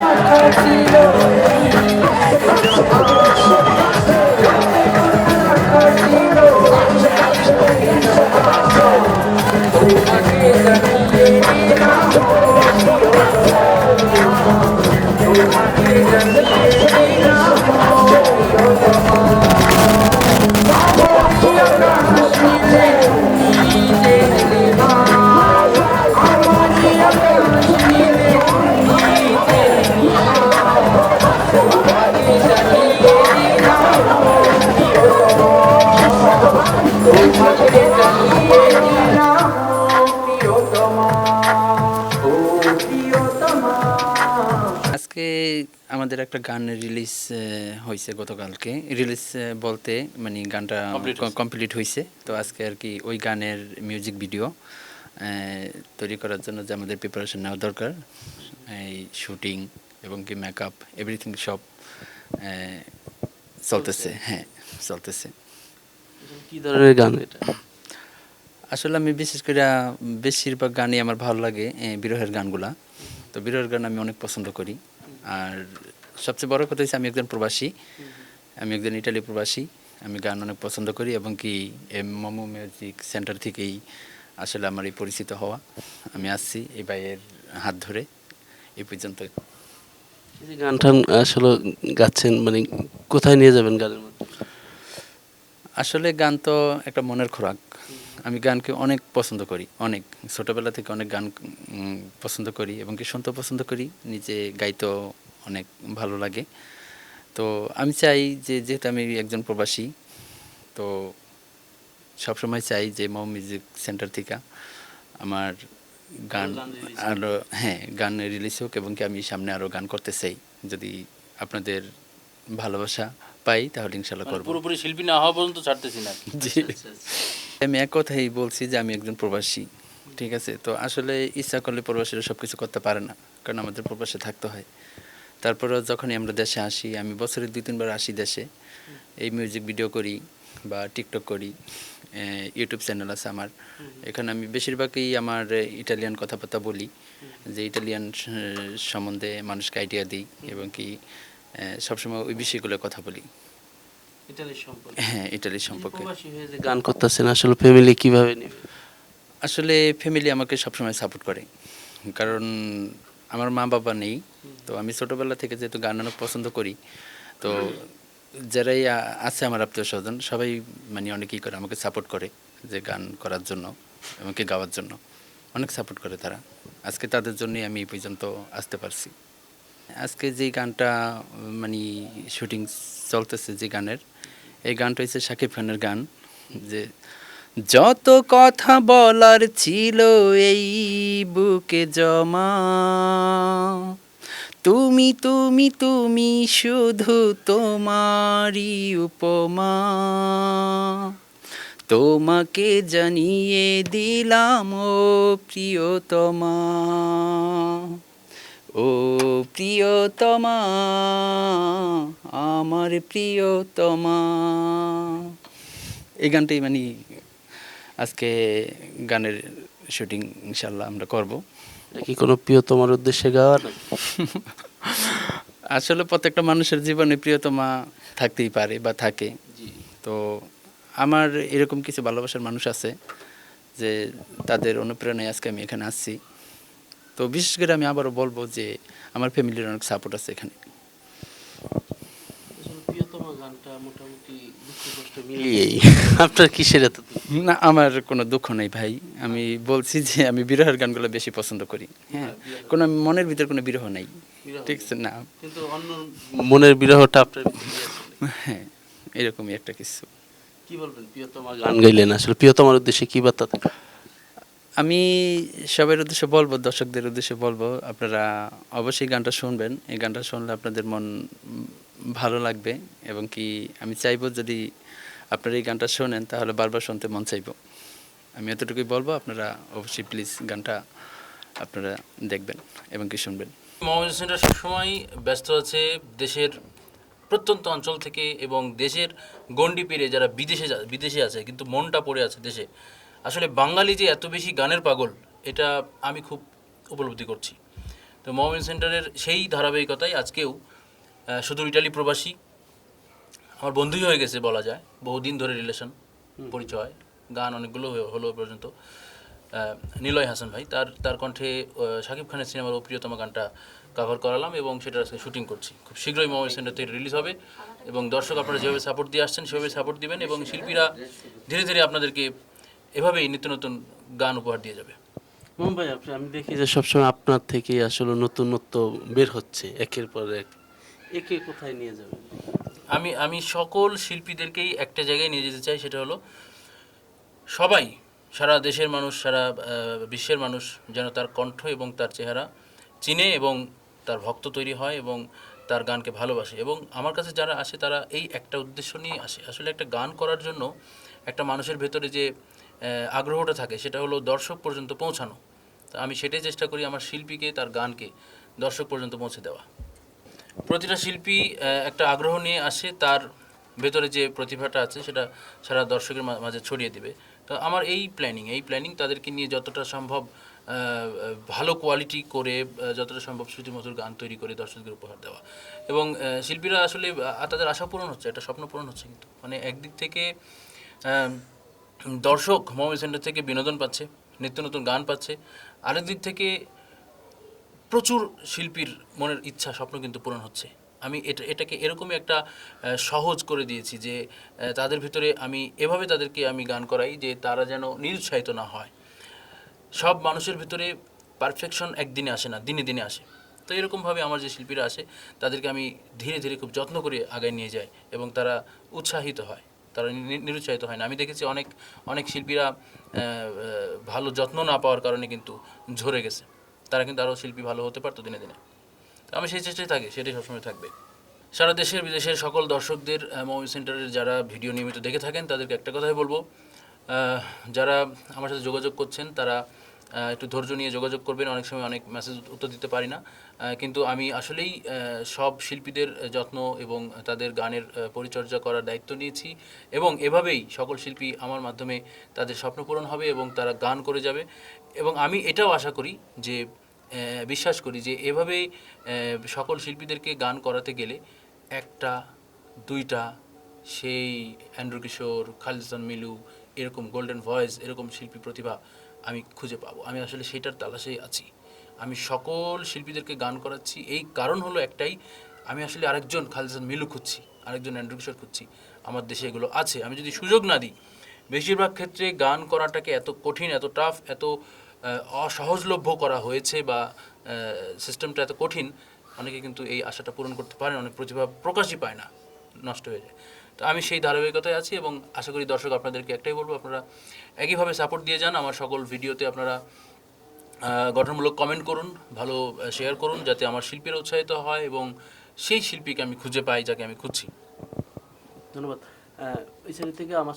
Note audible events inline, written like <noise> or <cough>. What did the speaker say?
আজকে একটা গান রিলিজ হয়েছে গতকালকে। রিলিজ বলতে মানে গানটা কমপ্লিট হয়েছে তো আজকে আর কি ওই গানের মিউজিক ভিডিও তৈরি করার জন্য যে আমাদের প্রিপারেশন নেওয়া দরকার এই শুটিং এবং কি মেকআপ এভরিথিং সব চলতেছে। হ্যাঁ চলতেছে। কি ধরনের গান এটা? আসলে আমি বিশেষ করে বেশিরভাগ গানই আমার ভালো লাগে বিরহের গানগুলা। তো বিরহের গান আমি অনেক পছন্দ করি। আর সবচেয়ে বড় কথা হচ্ছে আমি একজন প্রবাসী। আমি একজন ইটালি প্রবাসী। আমি গান অনেক পছন্দ করি এবং কি এম মোমো মিউজিক সেন্টার থেকেই আসলে আমার এই পরিচিত হওয়া। আমি আসছি এই ভাইয়ের হাত ধরে। এই পর্যন্ত যে গানটা আসলে গাচ্ছেন মানে কোথায় নিয়ে যাবেন গানের আসলে গান তো একটা মনের খোরাক। আমি গানকে অনেক পছন্দ করি অনেক। ছোটোবেলা থেকে অনেক গান পছন্দ করি এবং কি শুনতেও পছন্দ করি। নিজে গাইতেও অনেক ভালো লাগে। তো আমি চাই যে যেহেতু আমি একজন প্রবাসী তো সবসময় চাই যে মো মিউজিক সেন্টার থেকে আমার গান আরও হ্যাঁ গান রিলিজ হোক এবং কি আমি সামনে আরও গান করতে চাই। যদি আপনাদের ভালোবাসা পাই তাহলে ইনশাল্লাহ মানে করব। পুরোপুরি শিল্পী না হওয়া পর্যন্ত ছাড়তেছি না। <laughs> জি। আমি এক কথাই বলছি যে আমি একজন প্রবাসী ঠিক আছে? তো আসলে ইচ্ছা করলে প্রবাসীরা সব কিছু করতে পারে না কারণ আমাদের প্রবাসে থাকতে হয়। তারপরেও যখনই আমরা দেশে আসি আমি বছরে দুই তিনবার আসি দেশে। এই মিউজিক ভিডিও করি বা টিকটক করি ইউটিউব চ্যানেল আছে আমার। এখানে আমি বেশিরভাগই আমার ইটালিয়ান কথাবার্তা বলি। যে ইটালিয়ান সম্বন্ধে মানুষকে আইডিয়া দিই এবং কি সবসময় ওই বিষয়গুলো কথা বলি। ইতালির হ্যাঁ ইটালি সম্পর্কে। প্রবাসী হয়ে যে গান করতেছেন আসলে ফ্যামিলি কীভাবে আসলে ফ্যামিলি আমাকে সবসময় সাপোর্ট করে। কারণ আমার মা বাবা নেই। তো আমি ছোটোবেলা থেকে যেহেতু গান অনেক পছন্দ করি, তো যারাই আছে আমার আত্মীয় স্বজন, সবাই মানে অনেকেই করে, আমাকে সাপোর্ট করে যে গান করার জন্য, আমাকে গাওয়ার জন্য। অনেক সাপোর্ট করে তারা। আজকে তাদের জন্যই আমি এই পর্যন্ত আসতে পারছি। আজকে যে গানটা মানে শুটিং চলতেছে যে গানের, এই গানটা হচ্ছে শাকিব খানের গান যে, যত কথা বলার ছিল এই বুকে জমা তুমি তুমি তুমি শুধু তোমারই উপমা। তোমাকে জানিয়ে দিলাম, ও প্রিয়তমা। ও প্রিয়তমা, আমার প্রিয়তমা। এই গানটাই মানে আজকে গানের শুটিং ইনশাল্লাহ আমরা করব। এটা কি কোনো প্রিয়তমার উদ্দেশ্যে গাওয়া আসলে প্রত্যেকটা মানুষের জীবনে প্রিয়তমা থাকতেই পারে বা থাকে। তো আমার এরকম কিছু ভালোবাসার মানুষ আছে যে তাদের অনুপ্রেরণায় আজকে আমি এখানে আসছি। তো বিশেষ করে আমি আবারও বলব যে আমার ফ্যামিলির অনেক সাপোর্ট আছে এখানে। গানটা মোটামুটি দুঃখ কষ্ট মিলিয়েই। <laughs> আপনার কিসের এত না আমার কোনো দুঃখ নেই ভাই। আমি বলছি যে আমি বিরহের গানগুলো বেশি পছন্দ করি। হ্যাঁ কোনো মনের ভিতর কোনো বিরহ নেই। ঠিক আছে না। কিন্তু অন্য মনের বিরহটা আপনার <laughs> হ্যাঁ এরকমই একটা কিছু। কি বলবেন প্রিয়তমা গান গাইলেন আসলে। প্রিয়তমার উদ্দেশ্যে কি বার্তা থাকে আমি সবার উদ্দেশ্যে বলব দর্শকদের উদ্দেশ্যে বলব আপনারা অবশ্যই গানটা শুনবেন। এই গানটা শুনলে আপনাদের মন ভালো লাগবে এবং কি আমি চাইব যদি আপনারা এই গানটা শোনেন, তাহলে বারবার শুনতে মন চাইব। আমি এতটুকুই বলব, আপনারা অবশ্যই প্লিজ গানটা আপনারা দেখবেন এবং কি শুনবেন। মহামেজ সেন্টার সবসময় ব্যস্ত আছে দেশের প্রত্যন্ত অঞ্চল থেকে এবং দেশের গণ্ডি পেরে যারা বিদেশে বিদেশে আছে, কিন্তু মনটা পড়ে আছে দেশে। আসলে বাঙালি যে এত বেশি গানের পাগল, এটা আমি খুব উপলব্ধি করছি। তো মোহামেন সেন্টারের সেই ধারাবাহিকতায় আজকেও শুধু ইটালি প্রবাসী। আমার বন্ধুই হয়ে গেছে বলা যায়। বহুদিন ধরে রিলেশন পরিচয় গান অনেকগুলো হলো পর্যন্ত। নিলয় হাসান ভাই তার তার কণ্ঠে শাকিব খানের সিনেমার ও প্রিয়তম গানটা কভার করালাম এবং সেটা আজকে শুটিং করছি। খুব শীঘ্রই সেন্টার থেকে রিলিজ হবে এবং দর্শক আপনারা যেভাবে সাপোর্ট দিয়ে আসছেন সেভাবে সাপোর্ট দিবেন এবং শিল্পীরা ধীরে ধীরে আপনাদেরকে এভাবেই নিত্য নতুন গান উপহার দিয়ে যাবে। মুম্বাই আপনি আমি দেখি যে সবসময় আপনার থেকে আসলে নতুনত্ব বের হচ্ছে একের পর এক। একে কোথায় নিয়ে যাবেন আমি আমি সকল শিল্পীদেরকেই একটা জায়গায় নিয়ে যেতে চাই, সেটা হলো সবাই, সারা দেশের মানুষ, সারা বিশ্বের মানুষ যেন তার কণ্ঠ এবং তার চেহারা চিনে এবং তার ভক্ত তৈরি হয় এবং তার গানকে ভালোবাসে। এবং আমার কাছে যারা আসে, তারা এই একটা উদ্দেশ্য নিয়ে আসে। আসলে একটা গান করার জন্য একটা মানুষের ভেতরে যে আগ্রহটা থাকে, সেটা হলো দর্শক পর্যন্ত পৌঁছানো। তো আমি সেটাই চেষ্টা করি আমার শিল্পীকে, তার গানকে দর্শক পর্যন্ত পৌঁছে দেওয়া। প্রতিটা শিল্পী একটা আগ্রহ নিয়ে আসে, তার ভেতরে যে প্রতিভাটা আছে সেটা সারা দর্শকের মাঝে ছড়িয়ে দিবে। তো আমার এই প্ল্যানিং এই প্ল্যানিং তাদেরকে নিয়ে যতটা সম্ভব ভালো কোয়ালিটি করে যতটা সম্ভব শ্রুতিমধুর গান তৈরি করে দর্শকদের উপহার দেওয়া। এবং শিল্পীরা আসলে তাদের আশা পূরণ হচ্ছে, একটা স্বপ্ন পূরণ হচ্ছে কিন্তু। মানে একদিক থেকে দর্শক মোহামেড সেন্টার থেকে বিনোদন পাচ্ছে, নিত্য নতুন গান পাচ্ছে। আরেক দিক থেকে প্রচুর শিল্পীর মনের ইচ্ছা, স্বপ্ন কিন্তু পূরণ হচ্ছে। আমি এটা, এটাকে এরকমই একটা সহজ করে দিয়েছি যে তাদের ভিতরে আমি এভাবে তাদেরকে আমি গান করাই যে তারা যেন নিরুৎসাহিত না হয়। সব মানুষের ভিতরে পারফেকশন একদিনে আসে না, দিনে দিনে আসে। তো এরকমভাবে আমার যে শিল্পীরা আসে, তাদেরকে আমি ধীরে ধীরে খুব যত্ন করে আগায় নিয়ে যাই এবং তারা উৎসাহিত হয়। তারা নিরুৎসাহিত হয় না। আমি দেখেছি অনেক অনেক শিল্পীরা ভালো যত্ন না পাওয়ার কারণে কিন্তু ঝরে গেছে। তারা কিন্তু আরও শিল্পী ভালো হতে পারতো দিনে দিনে। তো আমি সেই চেষ্টাই থাকি, সেটাই সবসময় থাকবে। সারা দেশের বিদেশের সকল দর্শকদের মোবাইল সেন্টারের যারা ভিডিও নিয়মিত দেখে থাকেন, তাদেরকে একটা কথাই বলব যারা আমার সাথে যোগাযোগ করছেন, তারা একটু ধৈর্য নিয়ে যোগাযোগ করবেন, অনেক সময় অনেক মেসেজ উত্তর দিতে পারি না। কিন্তু আমি আসলেই সব শিল্পীদের যত্ন এবং তাদের গানের পরিচর্যা করার দায়িত্ব নিয়েছি এবং এভাবেই সকল শিল্পী আমার মাধ্যমে তাদের স্বপ্ন পূরণ হবে এবং তারা গান করে যাবে এবং আমি এটাও আশা করি যে বিশ্বাস করি যে এভাবেই সকল শিল্পীদেরকে গান করাতে গেলে একটা, দুইটা সেই অ্যান্ড্রু কিশোর খালিদ হাসান মিলু, এরকম গোল্ডেন ভয়েস এরকম শিল্পী প্রতিভা আমি খুঁজে পাবো। আমি আসলে সেটার তালাশেই আছি। আমি সকল শিল্পীদেরকে গান করাচ্ছি। এই কারণ হলো একটাই, আমি আসলে আরেকজন খালিদ মিলু খুঁজছি, আরেকজন অ্যান্ড্রু কিশোর খুঁজছি। আমার দেশে এগুলো আছে। আমি যদি সুযোগ না দিই, বেশিরভাগ ক্ষেত্রে গান করাটাকে এত কঠিন, এত টাফ এত অসহজলভ্য করা হয়েছে বা সিস্টেমটা এত কঠিন, অনেকে কিন্তু এই আশাটা পূরণ করতে পারে অনেক প্রতিভা প্রকাশই পায় না, নষ্ট হয়ে যায়। তো আমি সেই ধারাবাহিকতায় আছি এবং আশা করি দর্শক আপনাদেরকে একটাই বলব, আপনারা একইভাবে সাপোর্ট দিয়ে যান। আমার সকল ভিডিওতে আপনারা গঠনমূলক কমেন্ট করুন, ভালো শেয়ার করুন, যাতে আমার শিল্পীরা উৎসাহিত হয় এবং সেই শিল্পীকে আমি খুঁজে পাই, যাকে আমি খুঁজছি। ধন্যবাদ। এই থেকে আমার